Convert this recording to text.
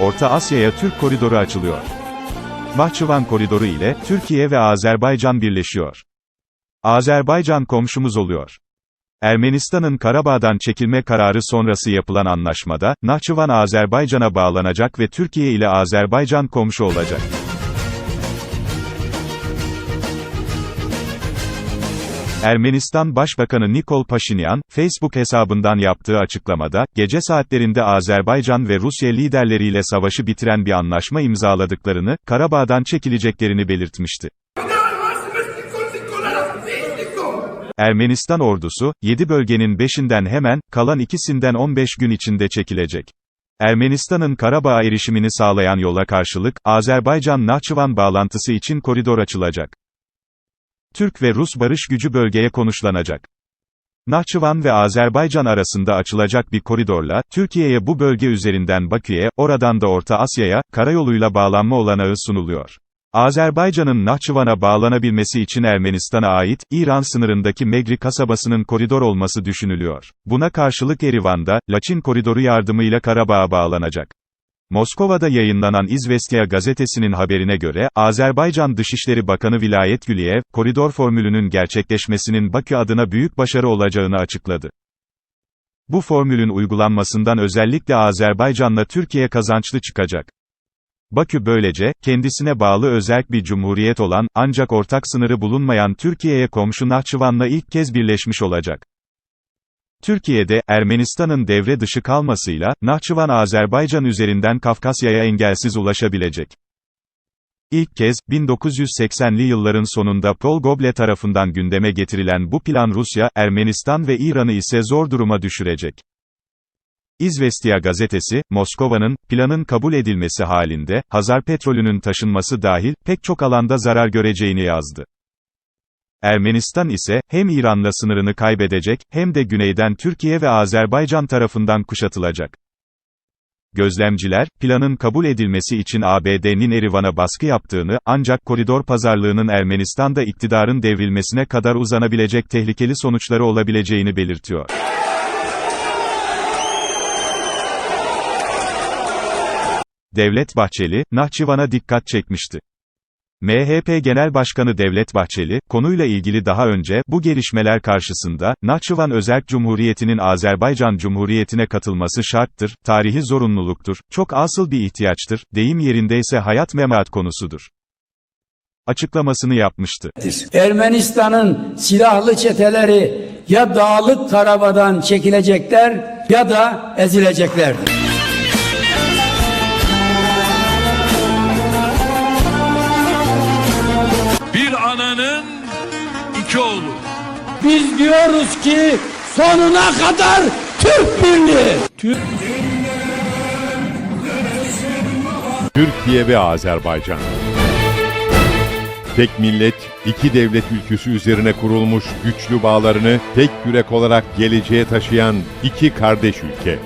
Orta Asya'ya Türk koridoru açılıyor. Bahçıvan koridoru ile Türkiye ve Azerbaycan birleşiyor. Azerbaycan komşumuz oluyor. Ermenistan'ın Karabağ'dan çekilme kararı sonrası yapılan anlaşmada, Nahçıvan Azerbaycan'a bağlanacak ve Türkiye ile Azerbaycan komşu olacak. Ermenistan Başbakanı Nikol Paşinyan, Facebook hesabından yaptığı açıklamada, gece saatlerinde Azerbaycan ve Rusya liderleriyle savaşı bitiren bir anlaşma imzaladıklarını, Karabağ'dan çekileceklerini belirtmişti. Ermenistan ordusu, 7 bölgenin 5'inden hemen, kalan ikisinden 15 gün içinde çekilecek. Ermenistan'ın Karabağ'a erişimini sağlayan yola karşılık, Azerbaycan-Nahçıvan bağlantısı için koridor açılacak. Türk ve Rus barış gücü bölgeye konuşlanacak. Nahçıvan ve Azerbaycan arasında açılacak bir koridorla, Türkiye'ye bu bölge üzerinden Bakü'ye, oradan da Orta Asya'ya, karayoluyla bağlanma olanağı sunuluyor. Azerbaycan'ın Nahçıvan'a bağlanabilmesi için Ermenistan'a ait, İran sınırındaki Megri kasabasının koridor olması düşünülüyor. Buna karşılık Erivan'da, Laçin koridoru yardımıyla Karabağ'a bağlanacak. Moskova'da yayınlanan İzvestiya gazetesinin haberine göre, Azerbaycan Dışişleri Bakanı Vilayet Güliyev, koridor formülünün gerçekleşmesinin Bakü adına büyük başarı olacağını açıkladı. Bu formülün uygulanmasından özellikle Azerbaycan'la Türkiye kazançlı çıkacak. Bakü böylece, kendisine bağlı özerk bir cumhuriyet olan, ancak ortak sınırı bulunmayan Türkiye'ye komşu Nahçıvan'la ilk kez birleşmiş olacak. Türkiye'de, Ermenistan'ın devre dışı kalmasıyla, Nahçıvan Azerbaycan üzerinden Kafkasya'ya engelsiz ulaşabilecek. İlk kez, 1980'li yılların sonunda Paul Goble tarafından gündeme getirilen bu plan Rusya, Ermenistan ve İran'ı ise zor duruma düşürecek. İzvestiya gazetesi, Moskova'nın, planın kabul edilmesi halinde, Hazar petrolünün taşınması dahil, pek çok alanda zarar göreceğini yazdı. Ermenistan ise, hem İran'la sınırını kaybedecek, hem de güneyden Türkiye ve Azerbaycan tarafından kuşatılacak. Gözlemciler, planın kabul edilmesi için ABD'nin Erivan'a baskı yaptığını, ancak koridor pazarlığının Ermenistan'da iktidarın devrilmesine kadar uzanabilecek tehlikeli sonuçları olabileceğini belirtiyor. Devlet Bahçeli, Nahçıvan'a dikkat çekmişti. MHP Genel Başkanı Devlet Bahçeli, konuyla ilgili daha önce, bu gelişmeler karşısında, Nahçıvan Özerk Cumhuriyeti'nin Azerbaycan Cumhuriyeti'ne katılması şarttır, tarihi zorunluluktur, çok asıl bir ihtiyaçtır, deyim yerindeyse hayat memat konusudur. Açıklamasını yapmıştı. Ermenistan'ın silahlı çeteleri ya Dağlık Karabağ'dan çekilecekler ya da ezileceklerdir. İki oğlu. Biz diyoruz ki sonuna kadar Türk Birliği. Türk Türkiye ve Azerbaycan. Tek millet, iki devlet ülküsü üzerine kurulmuş güçlü bağlarını tek yürek olarak geleceğe taşıyan iki kardeş ülke.